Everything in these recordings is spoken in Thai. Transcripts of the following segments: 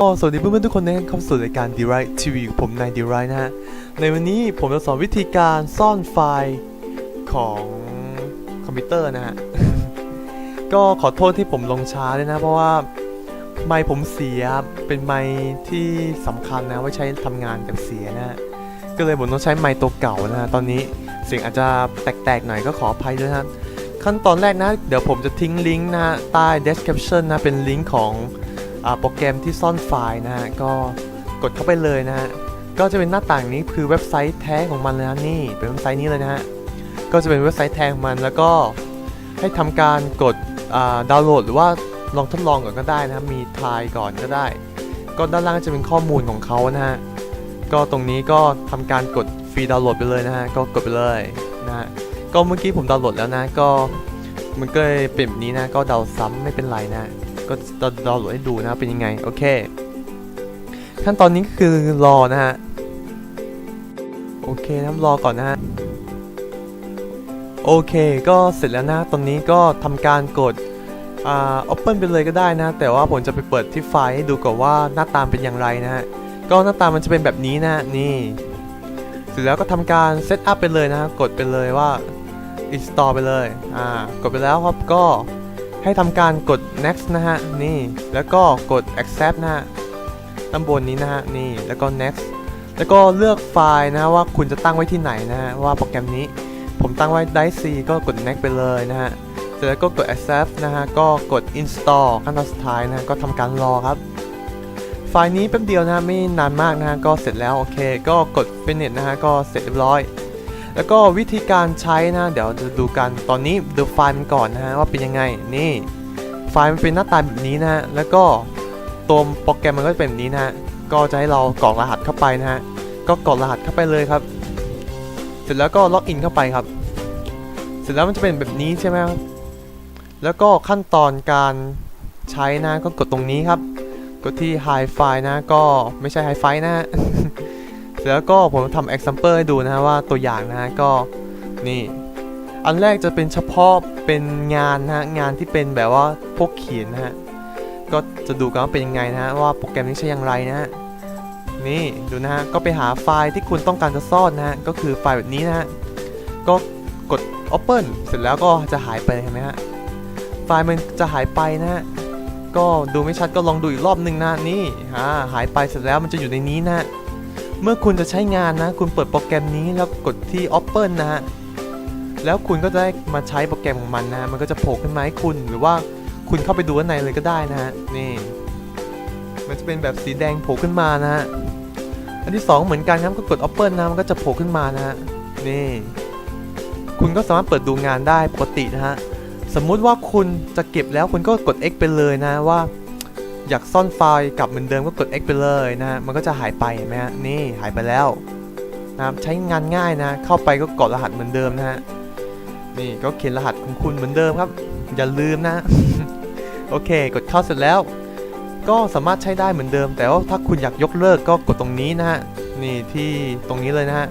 ก็สวัสดีเพื่อนๆทุกคนนะครับเข้าสู่รายการ d ีไรทีวีผมนายดีไรนะฮะ ในวันนี้ผมจะสอนวิธีการซ่อนไฟล์ของคอมพิวเตอร์นะฮะ ก็ขอโทษที่ผมลงช้าด้วยนะ เพราะว่าไมค์ผมเสียเป็นไมค์ที่สำคัญนะไว้ใช้ทำงานกับเสียนะฮะก็เลยผมต้องใช้ไมค์ตัวเก่านะฮะตอนนี้เสียงอาจจะแตกๆหน่อยก็ขออภัยด้วยนะขั้นตอนแรกนะ เดี๋ยวผมจะทิ้งลิงก์นะใต้ description นะเป็นลิงก์ของ โปรแกรมที่ซ่อนไฟล์นะฮะก็กดเข้าไปเลยนะฮะก็จะเป็นหน้าต่างนี้คือเว็บไซต์แท้ของมันเลยนะนี่เป็นเว็บไซต์นี้เลยนะฮะก็จะเป็นเว็บไซต์แท้ของมันแล้วก็ให้ทำการกดดาวน์โหลดหรือว่าลองทดลองก่อนก็ได้นะมีทายก่อนก็ได้ ก็ด้านล่างจะเป็นข้อมูลของเขานะฮะก็ตรงนี้ก็ทำการกดฟรีดาวน์โหลดไปเลยนะฮะก็กดไปเลยนะฮะก็เมื่อกี้ผมดาวน์โหลดแล้วนะก็มันก็เลยเป็นแบบนี้นะก็ดาวน์ซ้ำไม่เป็นไรนะ ก็จะดาวน์โหลดให้ดูนะเป็นยังไง โอเค ขั้นตอนนี้ก็คือรอนะฮะ โอเคนะรอก่อนนะฮะ โอเค ก็เสร็จแล้วนะ ตอนนี้ก็ทำการกดอ่า open ไปเลยก็ได้นะ แต่ว่าผมจะไปเปิดที่ไฟล์ให้ดูก่อนว่าหน้าตามเป็นอย่างไรนะฮะ ก็หน้าตามันจะเป็นแบบนี้นะนี่ เสร็จแล้วก็ทำการเซตอัพไปเลยนะฮะ กดไปเลยว่า install ไปเลย อ่า กดไปแล้วครับก็ ให้ทำการกด next นะฮะ นี่ แล้วก็กด accept นะฮะด้านบนนี้นะฮะ นี่ แล้วก็ next แล้วก็เลือกไฟล์นะฮะว่าคุณจะตั้งไว้ที่ไหนนะฮะ ว่าโปรแกรมนี้ ผมตั้งไว้ Dice C ก็กด next ไปเลยนะฮะ เสร็จแล้วก็กด accept นะฮะ ก็กด install ขั้นตอนสุดท้ายนะะก็ทำการรอครับ ไฟล์นี้แป๊บเดียวนะะไม่นานมากนะฮะ ก็เสร็จแล้วโอเค ก็กด finish นะฮะ ก็เสร็จเรียบร้อย แล้วก็วิธีการใช้นะ เดี๋ยวจะดูกันตอนนี้ดูไฟล์มันก่อนนะฮะว่าเป็นยังไงนี่ไฟล์มันเป็นหน้าตาแบบนี้นะฮะแล้วก็ตัวโปรแกรมมันก็จะเป็นแบบนี้นะฮะก็จะให้เรากรอกรหัสเข้าไปนะฮะก็กรอกรหัสเข้าไปเลยครับ เสร็จแล้วก็ล็อกอินเข้าไปครับ เสร็จแล้วมันจะเป็นแบบนี้ใช่ไหมครับแล้วก็ขั้นตอนการใช้นะก็กดตรงนี้ครับ กดที่ High File นะ ก็ไม่ใช่ High File นะ ร็จแล้วก็ผมทำ example ให้ดูนะฮะว่าตัวอย่างนะฮะก็นี่ อันแรกจะเป็นเฉพาะเป็นงานนะฮะงานที่เป็นแบบว่าพวกเขียนนะฮะก็จะดูกันว่าเป็นยังไงนะฮะว่าโปรแกรมนี้ใช้อย่างไรนะฮะนี่ดูนะฮะก็ไปหาไฟล์ที่คุณต้องการจะซ่อนนะฮะก็คือไฟล์แบบนี้นะฮะก็กด open เสร็จแล้วก็จะหายไปเห็นไหมฮะไฟล์มันจะหายไปนะฮะก็ดูไม่ชัดก็ลองดูอีกรอบหนึ่งนะนี่ฮะหายไปเสร็จแล้วมันจะอยู่ในนี้นะฮะ เมื่อคุณจะใช้งานนะ คุณเปิดโปรแกรมนี้แล้วกดที่ Open นะฮะ แล้วคุณก็จะได้มาใช้โปรแกรมของมันนะ มันก็จะโผล่ขึ้นมาให้คุณ หรือว่าคุณเข้าไปดูข้างในเลยก็ได้นะฮะ นี่ มันจะเป็นแบบสีแดงโผล่ขึ้นมานะฮะ อันที่ 2 เหมือนกันครับ ก็กด Open นะ มันก็จะโผล่ขึ้นมานะฮะ นี่ คุณก็สามารถเปิดดูงานได้ปกตินะฮะ สมมุติว่าคุณจะเก็บแล้วคุณก็กด X ไปเลยนะว่า อยากซ่อนไฟล์กลับเหมือนเดิมก็กด X ไปเลยนะฮะ มันก็จะหายไปเห็นไหมฮะ นี่หายไปแล้วนะครับใช้งานง่ายนะ เข้าไปก็กดรหัสเหมือนเดิมนะฮะ นี่ก็เขียนรหัสของคุณเหมือนเดิมครับ อย่าลืมนะ โอเค กดเข้าเสร็จแล้ว ก็สามารถใช้ได้เหมือนเดิม แต่ว่าถ้าคุณอยากยกเลิกก็กดตรงนี้นะฮะ นี่ที่ตรงนี้เลยนะฮะ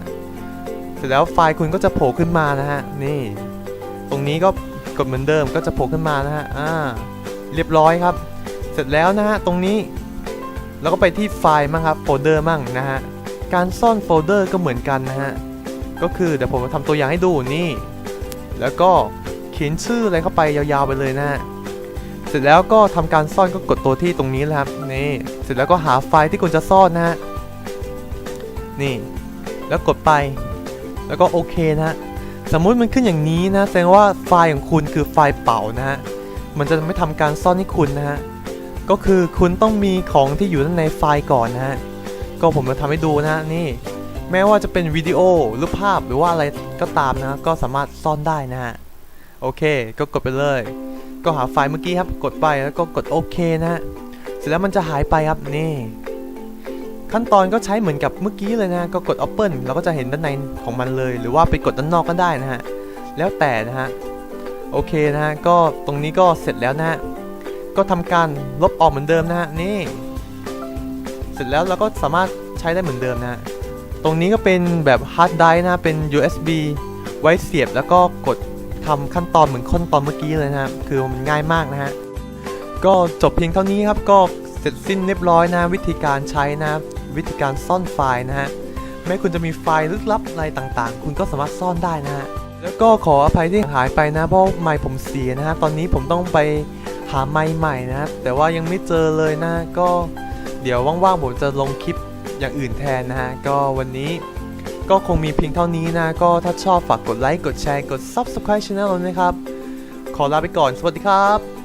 เสร็จแล้วไฟล์คุณก็จะโผล่ขึ้นมานะฮะ นี่ ตรงนี้ก็กดเหมือนเดิมก็จะโผล่ขึ้นมานะฮะ อ่า เรียบร้อยครับ เสร็จแล้วนะฮะตรงนี้แล้วก็ไปที่ไฟล์มั่งครับโฟลเดอร์มั่งนะฮะการซ่อนโฟลเดอร์ก็เหมือนกันนะฮะก็คือเดี๋ยวผมจะทำตัวอย่างให้ดูนี่ แล้วก็เขียนชื่ออะไรเข้าไปยาวๆไปเลยนะฮะเสร็จแล้วก็ทำการซ่อนก็กดตัวที่ตรงนี้และครับนี่เสร็จแล้วก็หาไฟล์ที่คุณจะซ่อนนะฮะนี่แล้วกดไป แล้วก็โอเคนะฮะสมมุติมันขึ้นอย่างนี้นะแสดงว่าไฟล์ของคุณคือไฟล์เป่านะฮะมันจะไม่ทำการซ่อนให้คุณนะฮะ ก็คือคุณต้องมีของที่อยู่ในไฟล์ก่อนนะฮะ ก็ผมจะทำให้ดูนะนี่ แม้ว่าจะเป็นวิดีโอรูปภาพหรือว่าอะไรก็ตามนะ ก็สามารถซ่อนได้นะฮะ โอเค ก็กดไปเลย ก็หาไฟล์เมื่อกี้ครับ กดไปแล้วก็กดโอเคนะฮะ เสร็จแล้วมันจะหายไปครับนี่ ขั้นตอนก็ใช้เหมือนกับเมื่อกี้เลยนะ ก็กด Open เราก็จะเห็นด้านในของมันเลย หรือว่าไปกดด้านนอกก็ได้นะฮะ แล้วแต่นะฮะ โอเคนะฮะ ก็ตรงนี้ก็เสร็จแล้วนะฮะ ก็ทำการลบออกเหมือนเดิมนะฮะนี่ เสร็จแล้วเราก็สามารถใช้ได้เหมือนเดิมนะฮะตรงนี้ก็เป็นแบบฮาร์ดไดรฟ์นะเป็น USB ไว้เสียบแล้วก็กดทำขั้นตอนเหมือนขั้นตอนเมื่อกี้เลยนะครับคือมันง่ายมากนะฮะก็จบเพียงเท่านี้ครับก็เสร็จสิ้นเรียบร้อยนะ วิธีการใช้นะวิธีการซ่อนไฟล์นะฮะแม้คุณจะมีไฟล์ลึกลับอะไรต่างๆ คุณก็สามารถซ่อนได้นะฮะ แล้วก็ขออภัยที่หายไปนะเพราะไมค์ผมเสียนะฮะตอนนี้ผมต้องไปหาไมค์ใหม่นะแต่ว่ายังไม่เจอเลยนะก็เดี๋ยวว่างๆผมจะลงคลิปอย่างอื่นแทนนะฮะก็วันนี้ก็คงมีเพียงเท่านี้นะ ก็ถ้าชอบฝากกดไลค์ กดแชร์ กด Subscribe Channel นะครับ ขอลาไปก่อน สวัสดีครับ